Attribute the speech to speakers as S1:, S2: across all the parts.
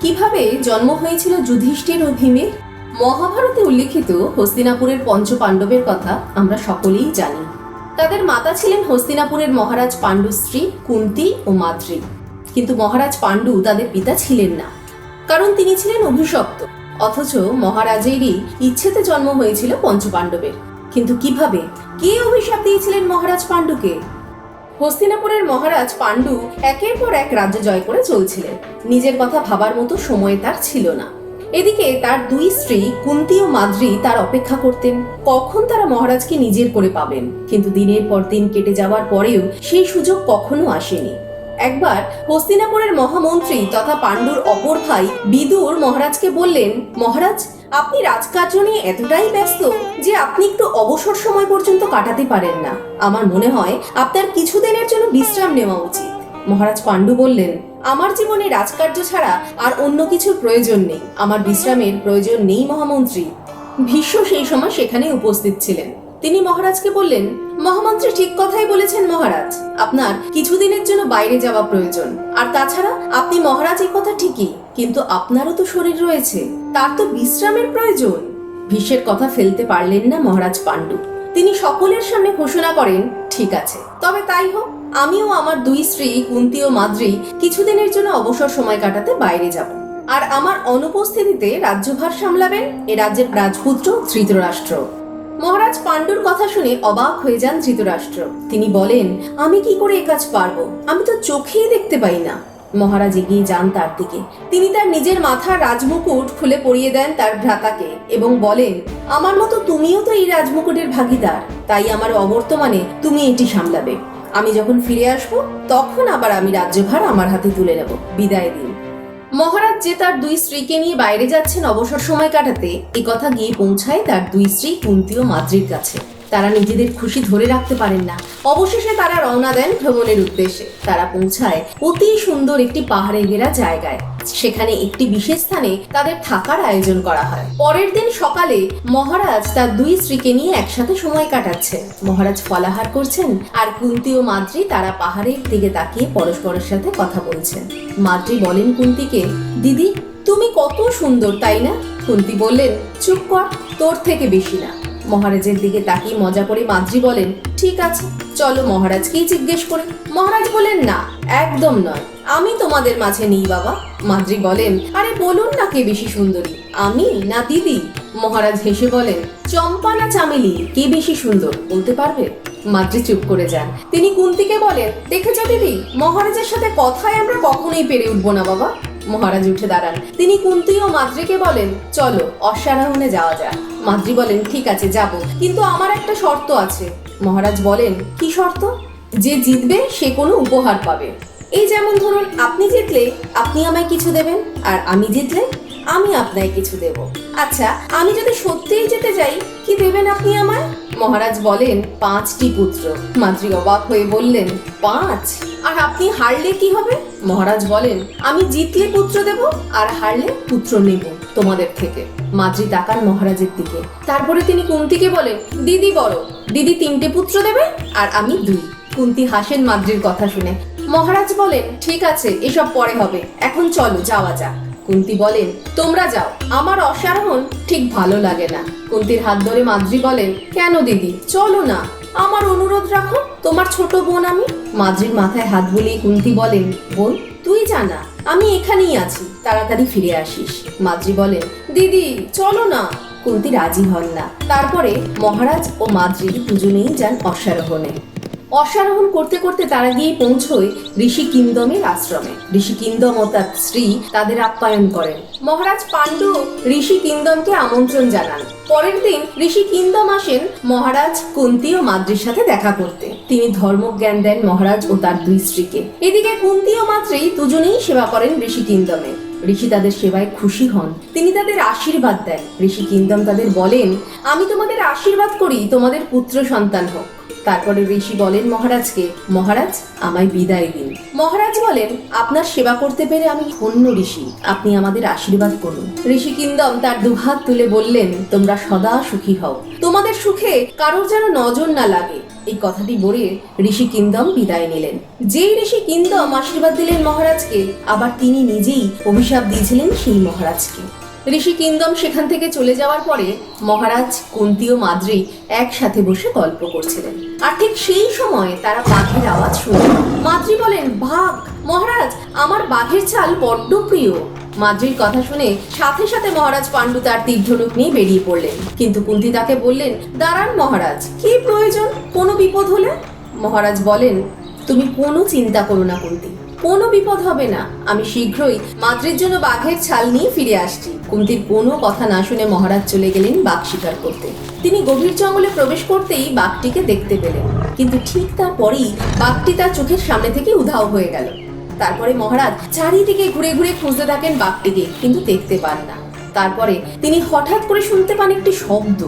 S1: কীভাবে জন্ম হয়েছিল যুধিষ্ঠির ও ভীমের? মহাভারতে উল্লিখিত হস্তিনাপুরের পঞ্চপাণ্ডবের কথা আমরা সকলেই জানি। তাদের মাতা ছিলেন হস্তিনাপুরের মহারাজ পাণ্ডুর স্ত্রী, কুন্তি ও মাদ্রি কিন্তু মহারাজ পাণ্ডু তাদের পিতা ছিলেন না। কারণ তিনি ছিলেন অভিশপ্ত। অথচ মহারাজেরই ইচ্ছেতে জন্ম হয়েছিল পঞ্চপাণ্ডবের। কিন্তু কীভাবে? কে অভিশাপ দিয়েছিলেন মহারাজ পাণ্ডুকে? হস্তিনাপুরের মহারাজ পাণ্ডু একের পর এক রাজ্য জয় করে চলছিলেন। নিজের কথা ভাবার মতো সময় তার ছিল না। এদিকে তার দুই স্ত্রী, কুন্তি ও মাদ্রি, তার অপেক্ষা করতেন, কখন তারা মহারাজকে নিজের করে পাবেন। কিন্তু দিনের পর দিন কেটে যাওয়ার পরেও সেই সুযোগ কখনো আসেনি। একবার হস্তিনাপুরের মহামন্ত্রী তথা পাণ্ডুর অপর ভাই বিদুর মহারাজকে বললেন, মহারাজ আপনি রাজকার্য নিয়ে এতটাই ব্যস্ত যে আপনি একটু অবসর সময় পর্যন্ত কাটাতে পারেন না। আমার মনে হয় আপনার কিছুদিনের জন্য বিশ্রাম নেওয়া উচিত। মহারাজ পাণ্ডু বললেন, আমার জীবনে রাজকার্য ছাড়া আর অন্য কিছুর প্রয়োজন নেই। আমার বিশ্রামের প্রয়োজন নেই, মহামন্ত্রী। ভীষ্ম সেই সময় সেখানে উপস্থিত ছিলেন। তিনি মহারাজকে বললেন, মহামন্ত্রী ঠিক কথাই বলেছেন মহারাজ। আপনার কিছুদিনের জন্য বাইরে যাওয়া প্রয়োজন। আর তাছাড়া, আপনি মহারাজ এই কথা ঠিকই, কিন্তু আপনারও তো শরীর রয়েছে। তার তো বিশ্রামের প্রয়োজন। ভীষ্মের কথা ফেলতে পারলেন না মহারাজ পাণ্ডু। তিনি সকলের সামনে ঘোষণা করেন, ঠিক আছে। তবে তাই হোক, আমিও আমার দুই স্ত্রী, কুন্তি ও মাদ্রি, কিছুদিনের জন্য অবসর সময় কাটাতে বাইরে যাব। আর আমার অনুপস্থিতিতে রাজ্যভার সামলাবেন এ রাজ্যের রাজপুত্র ধৃতরাষ্ট্র। মহারাজ পাণ্ডুর কথা শুনে অবাক হয়ে যান ধৃতরাষ্ট্র। তিনি বলেন, আমি কি করে কাজ পারব? আমি তো চোখেই দেখতে পাই না। মহারাজ এগিয়ে যান তার দিকে। তিনি তার নিজের মাথার রাজমুকুট খুলে পরিয়ে দেন তার ভ্রাতাকে এবং বলেন, আমার মতো তুমিও তো এই রাজমুকুটের ভাগিদার। তাই আমার অবর্তমানে তুমি এটি সামলাবে। আমি যখন ফিরে আসব, তখন আবার আমি রাজ্যভার আমার হাতে তুলে নেব। বিদায় দিন। মহারাজ যে তার দুই স্ত্রীকে নিয়ে বাইরে যাচ্ছেন, অবসর সময় কাটাতে, এ কথা গিয়ে পৌঁছায় তার দুই স্ত্রী কুন্তি ও মাদ্রির কাছে। তারা নিজেদের খুশি ধরে রাখতে পারেন না। অবশেষে তারা রওনা দেন ভ্রমণের উদ্দেশ্যে। তারা পৌঁছায় অতি সুন্দর একটি পাহাড়ে ঘেরা জায়গায়। সেখানে একটি বিশেষ স্থানে তাদের থাকার আয়োজন করা হয়। পরের দিন সকালে মহারাজ তার দুই স্ত্রীকে নিয়ে একসাথে সময় কাটাচ্ছে মহারাজ ফলাহার করছেন আর কুন্তি ও মাদ্রি তারা পাহাড়ের দিকে তাকিয়ে পরস্পরের সাথে কথা বলছেন। মাদ্রি বলেন কুন্তিকে, দিদি, তুমি কত সুন্দর, তাই না? কুন্তি বললেন, চুপ কর, তোর থেকে বেশি না। মহারাজের দিকে তাকিয়ে মজা করে মাদ্রি বলেন, ঠিক আছে, চলো মহারাজকেই জিজ্ঞেস করে। মহারাজ বলেন, না, একদম নয়। আমি তোমাদের মাঝে নেই, বাবা। মাদ্রি বলেন, আরে বলুন না কে বেশি সুন্দরী, আমি না দিদি? মহারাজ হেসে বলেন, চম্পা না চামেলি, কে বেশি সুন্দর, বলতে পারবে? মাদ্রি চুপ করে যান। তিনি কুন্তিকে বলেন, দেখেছ দিদি, মহারাজের সাথে কথায় আমরা কখনোই পেরে উঠবো না, বাবা। মহারাজ উঠে দাঁড়ান। তিনি কুন্তি ও মাদ্রিকে বলেন, চলো, অশ্বারোহণে যাওয়া যাক। মাদ্রি বলেন, ঠিক আছে, যাব। কিন্তু আমার একটা শর্ত আছে। মহারাজ বলেন, কি শর্ত? যে জিতবে, সে কোনো উপহার পাবে। এই যেমন ধরুন, আপনি জিতলে আপনি আমায় কিছু দেবেন, আর আমি জিতলে আমি আপনায় কিছু দেব। আচ্ছা আমি যদি সত্যিই যেতে যাই, কি দেবেন আপনি আমায়? মহারাজ বলেন, পাঁচটি পুত্র। মাদ্রি অবাক হয়ে বললেন, পাঁচ? আর আপনি হারলে কি হবে? মহারাজ বলেন, আমি জিতলে পুত্র দেব, আর হারলে পুত্র নেব তোমাদের থেকে। মাদ্রি তাকান মহারাজের দিকে। তারপরে তিনি কুন্তিকে বলেন, দিদি বড় দিদি তিনটে পুত্র দেবে, আর আমি দুই। কুন্তি হাসেন মাদ্রির কথা শুনে। মহারাজ বলেন, ঠিক আছে, এসব পরে হবে। এখন চলো, যাওয়া যাক। কুন্তি বলেন, তোমরা যাও, আমার অশ্বারোহণ ঠিক ভালো লাগে না। কুন্তির হাত ধরে মাদ্রি বলেন, কেন দিদি, চলো না, আমার অনুরোধ রাখো, তোমার ছোট বোন আমি। মাদ্রির মাথায় হাত বুলিয়ে কুন্তি বলেন, বোন, তুই জানা আমি এখানেই আছি, তাড়াতাড়ি ফিরে আসিস। মাদ্রি বলেন, দিদি, চলো না। কুন্তি রাজি হন না। তারপরে মহারাজ ও মাদ্রি দুজনেই যান অশ্বারোহণে অশ্বারোহণ করতে করতে তারা গিয়ে পৌঁছয় ঋষি কিন্দমের আশ্রমে। ঋষি কিন্দম ও তার স্ত্রী তাদের আপ্যায়ন করেন। মহারাজ পাণ্ডু ঋষি কিন্দমকে আমন্ত্রণ জানান। পরের দিন ঋষি কিন্দম আসেন মহারাজ কুন্তি ও মাদ্রির সাথে দেখা করতে। তিনি ধর্মজ্ঞান দেন মহারাজ ও তার দুই স্ত্রীকে। এদিকে কুন্তি ও মাদ্রি দুজনেই সেবা করেন ঋষি কিন্দমে। ঋষি তাদের সেবায় খুশি হন। তিনি তাদের আশীর্বাদ দেন। ঋষি কিন্দম তাদের বলেন, আমি তোমাদের আশীর্বাদ করি, তোমাদের পুত্র সন্তান হোক। তারপরে ঋষি বলেন মহারাজকে, মহারাজ, আমায় বিদায় দিন। মহারাজ বলেন, আপনার সেবা করতে পেরে আমি ধন্য ঋষি। আপনি আমাদের আশীর্বাদ করুন। ঋষি কিন্দম তার দুহাত তুলে বললেন, তোমরা সদা সুখী হও। তোমাদের সুখে কারোর যেন নজর না লাগে। এই কথাটি বলে ঋষি কিন্দম বিদায় নিলেন। যেই ঋষি কিন্দম আশীর্বাদ দিলেন মহারাজকে, আবার তিনি নিজেই অভিশাপ দিয়েছিলেন সেই মহারাজকে। ঋষি কিন্দম সেখান থেকে চলে যাওয়ার পরে মহারাজ কুন্তি ও মাদ্রি একসাথে বসে গল্প করছিলেন। আর ঠিক সেই সময় তারা বাঘের আওয়াজ শুনলেন। মাদ্রি বলেন, বাঘ, মহারাজ, আমার বাঘের চাল বড্ড প্রিয়। মাদ্রির কথা শুনে সাথে সাথে মহারাজ পাণ্ডু তার তীর্ধনুক নিয়ে বেরিয়ে পড়লেন। কিন্তু কুন্তি তাকে বললেন, দাঁড়ান মহারাজ, কি প্রয়োজন? কোনো বিপদ হলে? মহারাজ বলেন, তুমি কোনো চিন্তা করো না কুন্তি, কোনো বিপদ হবে না। আমি শীঘ্রই মাদ্রির জন্য বাঘের ছাল নিয়ে ফিরে আসছি। কুন্তির কোনো কথা না শুনে মহারাজ চলে গেলেন বাঘ শিকার করতে। তিনি গভীর জঙ্গলে প্রবেশ করতেই বাঘটিকে দেখতে পেলেন। কিন্তু ঠিক তারপরেই বাঘটি তার চোখের সামনে থেকে উধাও হয়ে গেল। তারপরে মহারাজ চারিদিকে ঘুরে ঘুরে খুঁজতে থাকেন বাঘটিকে, কিন্তু দেখতে পান না। তারপরে তিনি হঠাৎ করে শুনতে পান একটি শব্দ।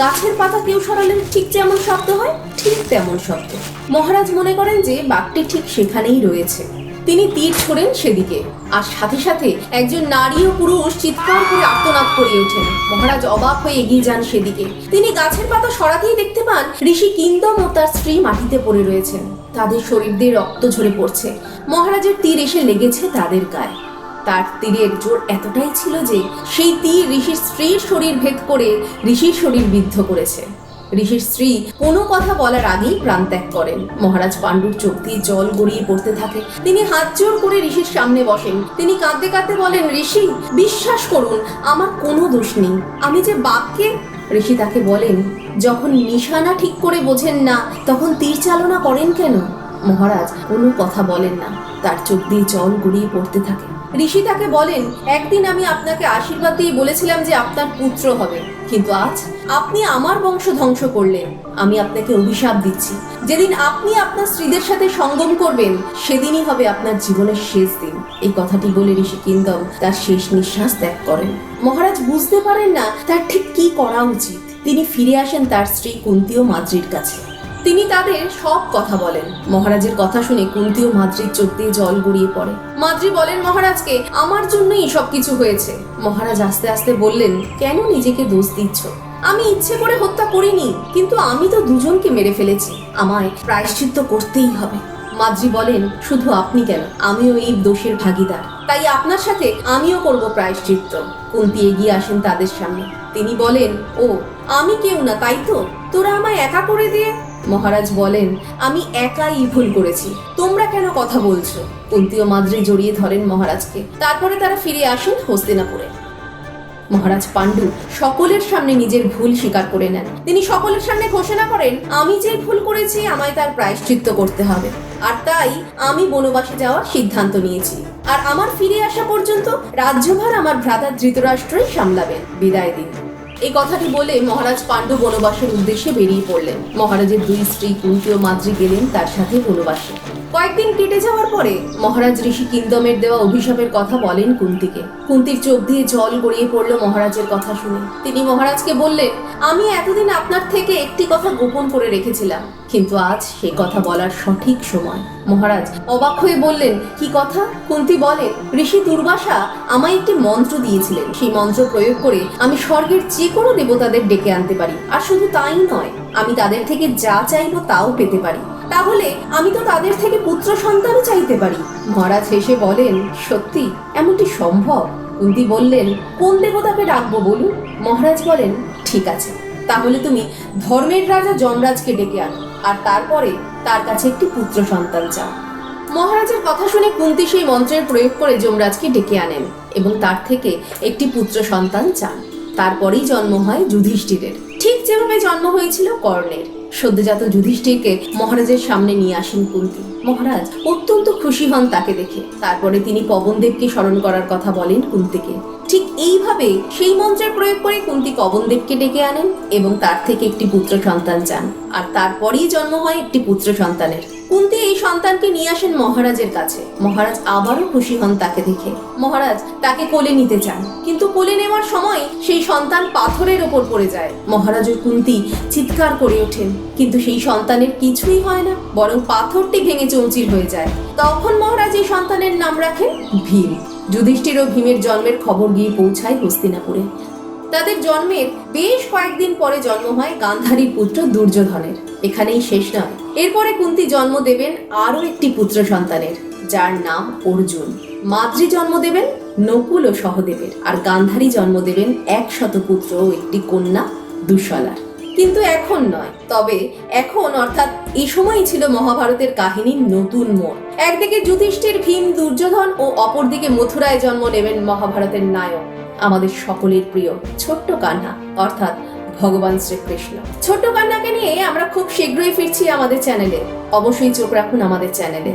S1: গাছের পাতা কেউ সরালে ঠিক যেমন শব্দ হয়, ঠিক তেমন শব্দ। মহারাজ মনে করেন যে বাঘটি ঠিক সেখানেই রয়েছে। তিনি তীর ছোড়েন সেদিকে, আর সাথে সাথে একজন নারী ও পুরুষ চিৎকার করে আত্মনাদ করে ওঠেন। মহারাজ অবাক হয়ে এগিয়ে যান সেদিকে। তিনি গাছের পাতা সরাতেই দেখতে পান ঋষি কিন্দম ও তার স্ত্রী মাটিতে পড়ে রয়েছেন। তাদের শরীর দিয়ে রক্ত ঝরে পড়ছে। মহারাজের তীর এসে লেগেছে তাদের গায়ে। তার তীরের জোর এতটাই ছিল যে, সেই তীর ঋষির স্ত্রীর শরীর ভেদ করে ঋষির শরীর বিদ্ধ করেছে। ঋষির স্ত্রী কোনো কথা বলার আগেই প্রাণ ত্যাগ করেন। মহারাজ পাণ্ডুর চোখ দিয়ে জল গড়িয়ে পড়তে থাকে। তিনি হাত জোর করে ঋষির সামনে বসেন। তিনি কাঁদতে কাঁদতে বলেন, ঋষি, বিশ্বাস করুন, আমার কোনো দোষ নেই। আমি যে বাঘকে ঋষি তাকে বলেন যখন নিশানা ঠিক করে বোঝেন না, তখন তীর চালনা করেন কেন? মহারাজ, কোনো কথা বলেন না। তার চোখ দিয়ে জল গড়িয়ে পড়তে থাকে। ঋষি তাকে বলেন, একদিন আমি আপনাকে আশীর্বাদ দিয়ে বলেছিলাম যে আপনার পুত্র হবে। কিন্তু আজ আপনি আমার বংশ ধ্বংস করলেন। আমি আপনাকে অভিশাপ দিচ্ছি। যেদিন আপনি আপনার স্ত্রীদের সাথে সঙ্গম করবেন, সেদিনই হবে আপনার জীবনের শেষ দিন। এই কথাটি বলে ঋষি কিন্দম তার শেষ নিঃশ্বাস ত্যাগ করেন। মহারাজ বুঝতে পারেন না তার ঠিক কি করা উচিত। তিনি ফিরে আসেন তার স্ত্রী কুন্তি ও মাদ্রির কাছে। তিনি তাদের সব কথা বলেন। মহারাজের কথা শুনে কুন্তি ও মাদ্রির চোখ দিয়ে জল গড়িয়ে পড়ে। মাদ্রি বলেন, মহারাজকে, আমার জন্যই সব কিছু হয়েছে। মহারাজ আস্তে আস্তে বললেন, কেন নিজেকে দোষ দিচ্ছ? আমি ইচ্ছে করে হত্যা করিনি, কিন্তু আমি তো দুজনকে মেরে ফেলেছি। আমায় প্রায়শ্চিত্ত করতেই হবে। মাদ্রি বলেন, শুধু আপনি কেন? আমিও এই দোষের ভাগিদার। তাই আপনার সাথে আমিও করব প্রায়শ্চিত্ত। কুন্তি এগিয়ে আসেন তাদের সামনে। তিনি বলেন, ও আমি কেউ না, তাই তো? তোরা আমায় একা করে দিয়ে মহারাজ বলেন, আমি একাই ভুল করেছি। তোমরা কেন কথা বলছো? কুন্তি ও মাদ্রি জড়িয়ে ধরেন মহারাজকে। তারপরে তারা ফিরে আসেন হস্তিনাপুরে। মহারাজ পাণ্ডু সকলের সামনে নিজের ভুল স্বীকার করে নেন। তিনি সকলের সামনে ঘোষণা করেন, আমি যে ভুল করেছি আমায় তার প্রায়শ্চিত্ত করতে হবে। আর তাই আমি বনবাসে যাওয়ার সিদ্ধান্ত নিয়েছি। আর আমার ফিরে আসা পর্যন্ত রাজ্যভার আমার ভ্রাতা ধৃতরাষ্ট্রই সামলাবেন। বিদায় দিন। এই কথাটি বলে মহারাজ পাণ্ডু বনবাসের উদ্দেশ্যে বেরিয়ে পড়লেন। মহারাজের দুই স্ত্রী কুন্তি ও মাদ্রি গেলেন তার সাথে বনবাসে। কয়েকদিন কেটে যাওয়ার পরে মহারাজ ঋষি কিংদমের দেওয়া অভিশাপের কথা বলেন কুন্তিকে। কুন্তির চোখ দিয়ে জল গড়িয়ে পড়ল মহারাজের কথা শুনে। তিনি মহারাজকে বললেন, আমি এতদিন আপনার থেকে একটি কথা গোপন করে রেখেছিলাম, কিন্তু আজ সে কথা বলার সঠিক সময়। মহারাজ অবাক হয়ে বললেন, কি কথা? কুন্তি বলেন, ঋষি দুর্বাসা আমায় একটি মন্ত্র দিয়েছিলেন। সেই মন্ত্র প্রয়োগ করে আমি স্বর্গের যে কোনো দেবতাদের ডেকে আনতে পারি, আর শুধু তাই নয়, আমি তাদের থেকে যা চাইব তাও পেতে পারি। তাহলে আমি তো তাদের থেকে পুত্র সন্তানও চাইতে পারি। মহারাজ হেসে বলেন, সত্যি, এমনটি সম্ভব? কুন্তি বললেন, কোন দেবতাকে ডাকবো বলুন? মহারাজ বলেন, ঠিক আছে, তাহলে তুমি ধর্মের রাজা যমরাজকে ডেকে আনো, আর তারপরে তার কাছে একটি পুত্র সন্তান চাও। মহারাজের কথা শুনে কুন্তি সেই মন্ত্রের প্রয়োগ করে যমরাজকে ডেকে আনেন এবং তার থেকে একটি পুত্র সন্তান চান। তারপরেই জন্ম হয় যুধিষ্ঠিরের। ঠিক যেভাবে জন্ম হয়েছিল কর্ণের। সদ্যজাত যুধিষ্ঠিরকে মহারাজের সামনে নিয়ে আসেন কুন্তি। মহারাজ অত্যন্ত খুশি হন তাকে দেখে। তারপরে তিনি পবনদেবকে স্মরণ করার কথা বলেন কুন্তিকে। ঠিক এইভাবে সেই মন্ত্রের প্রয়োগ করে কুন্তি পবনদেবকে ডেকে আনেন এবং তার থেকে একটি পুত্র সন্তান চান। আর তারপরেই জন্ম হয় একটি পুত্র সন্তানের। কুন্তি এই সন্তানকে নিয়ে আসেন মহারাজের কাছে। মহারাজ আবারও খুশি হন তাকে দেখে। মহারাজ তাকে কোলে নিতে চান। কিন্তু কোলে নেওয়ার সময় সেই সন্তান পাথরের ওপর পড়ে যায়। মহারাজ ও কুন্তি চিৎকার করে ওঠেন। কিন্তু সেই সন্তানের কিছুই হয় না, বরং পাথরটি ভেঙে চৌচির হয়ে যায়। তখন মহারাজ এই সন্তানের নাম রাখেন ভীম। যুধিষ্ঠির ও ভীমের জন্মের খবর গিয়ে পৌঁছায় হস্তিনাপুরে। তাদের জন্মের বেশ কয়েকদিন পরে জন্ম হয় গান্ধারীর পুত্র দুর্যোধনের। এখানেই শেষ নয় এরপরে কুন্তি জন্ম দেবেন আরও একটি পুত্র সন্তানের, যার নাম অর্জুন। মাতৃ জন্ম দেবেন নকুল ও সহদেবের। আর গান্ধারী জন্ম দেবেন একশত পুত্র ও একটি কন্যা দুশলার কিন্তু এখন নয়। তবে এখন অর্থাৎ এই সময়ই ছিল মহাভারতের কাহিনীর নতুন মোড়। একদিকে যুধিষ্ঠির ভীম দুর্যোধন ও অপরদিকে মথুরায় জন্ম নেবেন মহাভারতের নায়ক, আমাদের সকলের প্রিয় ছোট্ট কান্না অর্থাৎ ভগবান শ্রীকৃষ্ণ। ছোট্ট কান্নাকে নিয়ে আমরা খুব শীঘ্রই ফিরছি আমাদের চ্যানেলে। অবশ্যই চোখ রাখুন আমাদের চ্যানেলে।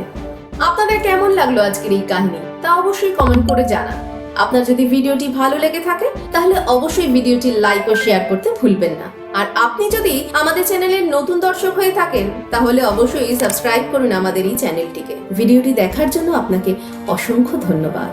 S1: আপনাদের কেমন লাগল আজকের এই কাহিনী, তা অবশ্যই কমেন্ট করে জানান। আপনার যদি ভিডিওটি ভালো লেগে থাকে, তাহলে অবশ্যই ভিডিওটি লাইক ও শেয়ার করতে ভুলবেন না। আর আপনি যদি আমাদের চ্যানেলের নতুন দর্শক হয়ে থাকেন, তাহলে অবশ্যই সাবস্ক্রাইব করুন আমাদের এই চ্যানেলটিকে ভিডিওটি দেখার জন্য আপনাকে অসংখ্য ধন্যবাদ।